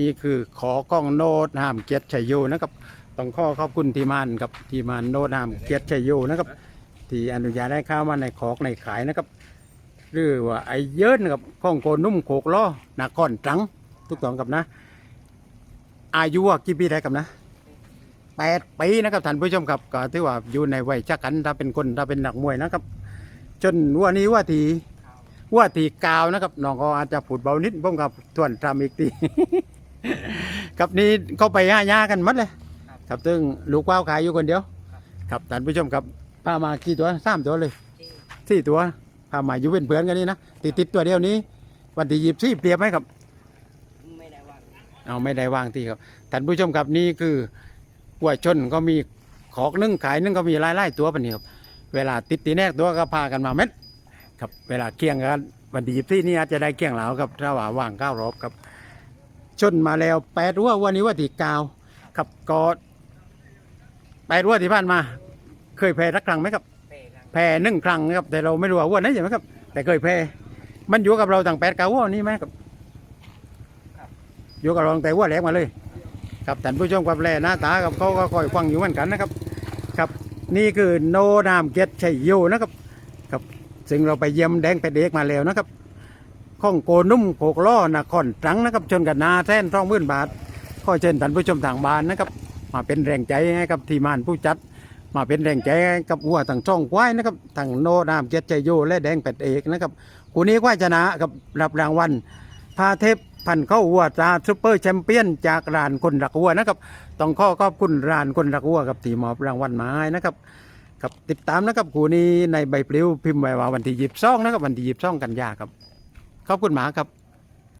นี่คือขอกล้องโนดห้ามเกียรติชัยโยนะครับ ต้องขอขอบคุณทีมานครับทีมานโนดห้ามเกียรติชัยโยนะครับ ที่อนุญาตให้เข้ามาในขอกในขายนะครับ หรือว่าไอเยินนะครับข้องโกนุ่มโขกล้อนาคอนตรังทุกตองกับนะ อายุว่ากี่ปีได้กับนะแปดปีนะครับท่านผู้ชมครับก็ถือว่าอยู่ในวัยจักกันถ้าเป็นคนถ้าเป็นนักมวยนะครับ จนวันนี้ว่าทีว่าทีกาวนะครับน้องก็อาจจะผุดเบานิดผมกับทวนทำอีกที ครับนี่เขาไปห้ายากันหมัดเลย ครับซึ่งลูกว้าวขายอยู่คนเดียว ครับท่านผู้ชมครับพามากี่ตัวสามตัวเลยสี่ตัวพามาอยู่เป็นเพื่อนกันนี่นะติดติดตัวเดียวนี้ วันที่ยีบสี่เปรียบไหมครับ ไม่ได้ว่าเอาไม่ได้วางที่ครับท่านผู้ชมครับนี่คือวัวชนก็มีขอกนึ่งขายนึ่งก็มีไล่ไล่ตัวปะนี่ครับเวลาติดตีแนกตัวก็พากันมาเม็ดครับเวลาเกี่ยงกันวันที่ยีบสี่นี่อาจจะได้เกี่ยงเหลาครับถ้าว่าว่างเก้ารอบครับ ชนมาแล้วแปดวัววันนี้ว่าที่เกาวครับก็แปดวัวที่ผ่านมา เคยแพ้รักครั้งไหมครับแพ้หนึ่งครั้งนะครับ แต่เราไม่รู้ว่าวัวไหนใช่ไหมครับ แต่เคยแพ้มันอยู่กับเราตั้งแปดเก้าวัวนี่ไหมครับอยู่กับเราตั้งแต่วัวแรกมาเลย ครับท่านผู้ชมกับแลหน้าตากับเขาก็คอยฟังอยู่เหมือนกันนะครับ ครับ นี่คือโนนามเกตชัยโยนะครับครับซึ่งเราไปเยี่ยมแดงเป็ดเอกมาแล้วนะครับ ข้องโกนุ่มโขกล้อนครตรังนะครับชนกันนาแท่นท่องมื่นบาทขอเชิญท่านผู้ชมทางบ้านนะครับ มาเป็นแรงใจให้กับทีมงานผู้จัด มาเป็นแรงใจให้กับวัวต่างช่องควายนะครับทางโนนามเกตชัยโยและแดงเป็ดเอกนะครับคู่นี้ควายชนะกับรับรางวัลพาเทพพันเข้าวัวตาซูเปอร์แชมเปี้ยนจากร้านคนรักวัวนะครับต้องข้อขอบคุณร้านคนรักวัวกับทีมอบรางวัลมาให้นะครับครับติดตามนะครับคู่นี้ในใบปลิวพิมพ์ไว้ว่าวันที่ยีิบซ่องนะครับวันที่ยีิบซ่องกันยาครับ ขอบคุณหมาครับ